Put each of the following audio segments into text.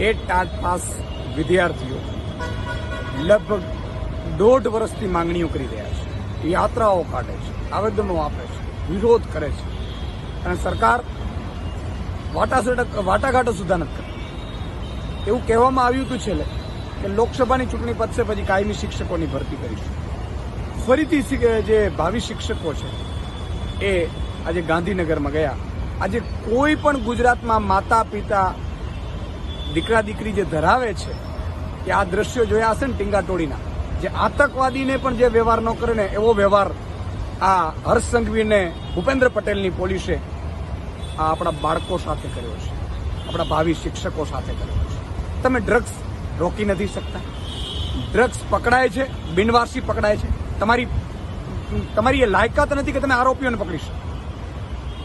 TET TAT pass વિદ્યાર્થીઓ લગભગ દોઢ વર્ષથી માંગણીઓ કરી રહ્યા છે. યાત્રાઓ કાઢે છે, આવેદનો આપે છે, વિરોધ કરે છે. અને સરકાર વાટાસડક, વાટાઘાટો સુધા નથી કરતી. એવું કહેવામાં આવ્યું હતું છેલ્લે કે લોકસભાની ચૂંટણી પતશે પછી કાયમી શિક્ષકોની ભરતી કરીશું. ફરીથી જે ભાવિ શિક્ષકો છે, એ આજે ગાંધીનગરમાં ગયા. આજે કોઈ પણ ગુજરાતમાં માતા પિતા દીકરા દીકરી જે ધરાવે છે કે આ દ્રશ્યો જોયા હશે ને ટીંગાટોળીના, જે આતંકવાદીને પણ જે વ્યવહાર ન કરે ને એવો વ્યવહાર આ હર્ષ સંઘવીને ભૂપેન્દ્ર પટેલની પોલીસે આ આપણા બાળકો સાથે કર્યો છે, આપણા ભાવિ શિક્ષકો સાથે કર્યો છે. તમે ડ્રગ્સ રોકી નથી શકતા. ડ્રગ્સ પકડાય છે, બિનવારસી પકડાય છે. તમારી તમારી એ લાયકાત નથી કે તમે આરોપીઓને પકડી શકો.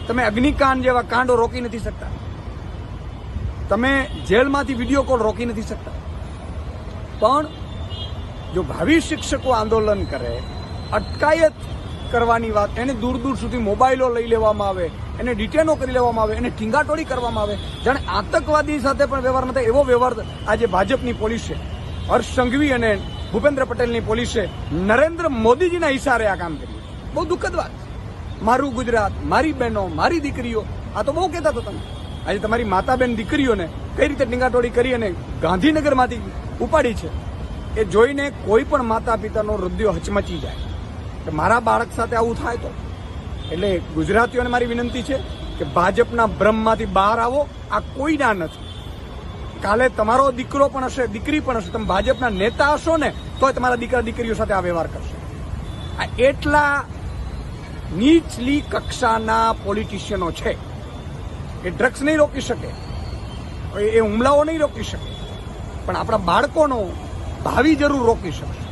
તમે અગ્નિકાંડ જેવા કાંડો રોકી નથી શકતા. તમે જેલમાંથી વીડિયો કોલ રોકી નથી શકતા. પણ જો ભાવિ શિક્ષકો આંદોલન કરે, અટકાયત કરવાની વાત, એને દૂર દૂર સુધી મોબાઈલો લઈ લેવામાં આવે, એને ડિટેનો કરી લેવામાં આવે, એને ઠીંગાટોળી કરવામાં આવે, જાણે આતંકવાદી સાથે પણ વ્યવહાર ન એવો વ્યવહાર આજે ભાજપની પોલીસે હર્ષ સંઘવી અને ભૂપેન્દ્ર પટેલની પોલીસે નરેન્દ્ર મોદીજીના ઇશારે આ કામ કર્યું. બહુ દુઃખદ વાત. મારું ગુજરાત, મારી બહેનો, મારી દીકરીઓ, આ તો બહુ કહેતા હતા તમે. આજે તમારી માતા બેન દીકરીઓને કઈ રીતે ટીંગાટોળી કરી અને ગાંધીનગરમાંથી ઉપાડી છે, એ જોઈને કોઈ પણ માતા પિતાનો હૃદય હચમચી જાય. કે મારા બાળક સાથે આવું થાય તો? એટલે ગુજરાતીઓને મારી વિનંતી છે કે ભાજપના ભ્રમમાંથી બહાર આવો, આ કોઈના નથી. કાલે તમારો દીકરો પણ હશે, દીકરી પણ હશે, તમે ભાજપના નેતા હશો ને તો તમારા દીકરા દીકરીઓ સાથે આ વ્યવહાર કરશે. આ એટલા નીચલી કક્ષાના પોલિટિશિયનો છે. એ ડ્રગ્સ નહીં રોકી શકે. એ હુમલાઓ નહીં રોકી શકે. પણ આપણા બાળકોનો ભાવિ જરૂર રોકી શકશે.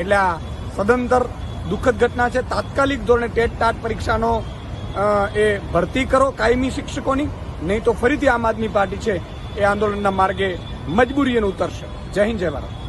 એટલે આ સદંતર દુઃખદ ઘટના છે. તાત્કાલિક ધોરણે ટેટ ટાટ પરીક્ષાનો એ ભરતી કરો કાયમી શિક્ષકોની. નહીં તો ફરીથી આમ આદમી પાર્ટી છે એ આંદોલનના માર્ગે મજબૂરી ઉતરશે. જય હિન્દ, જય ભારત.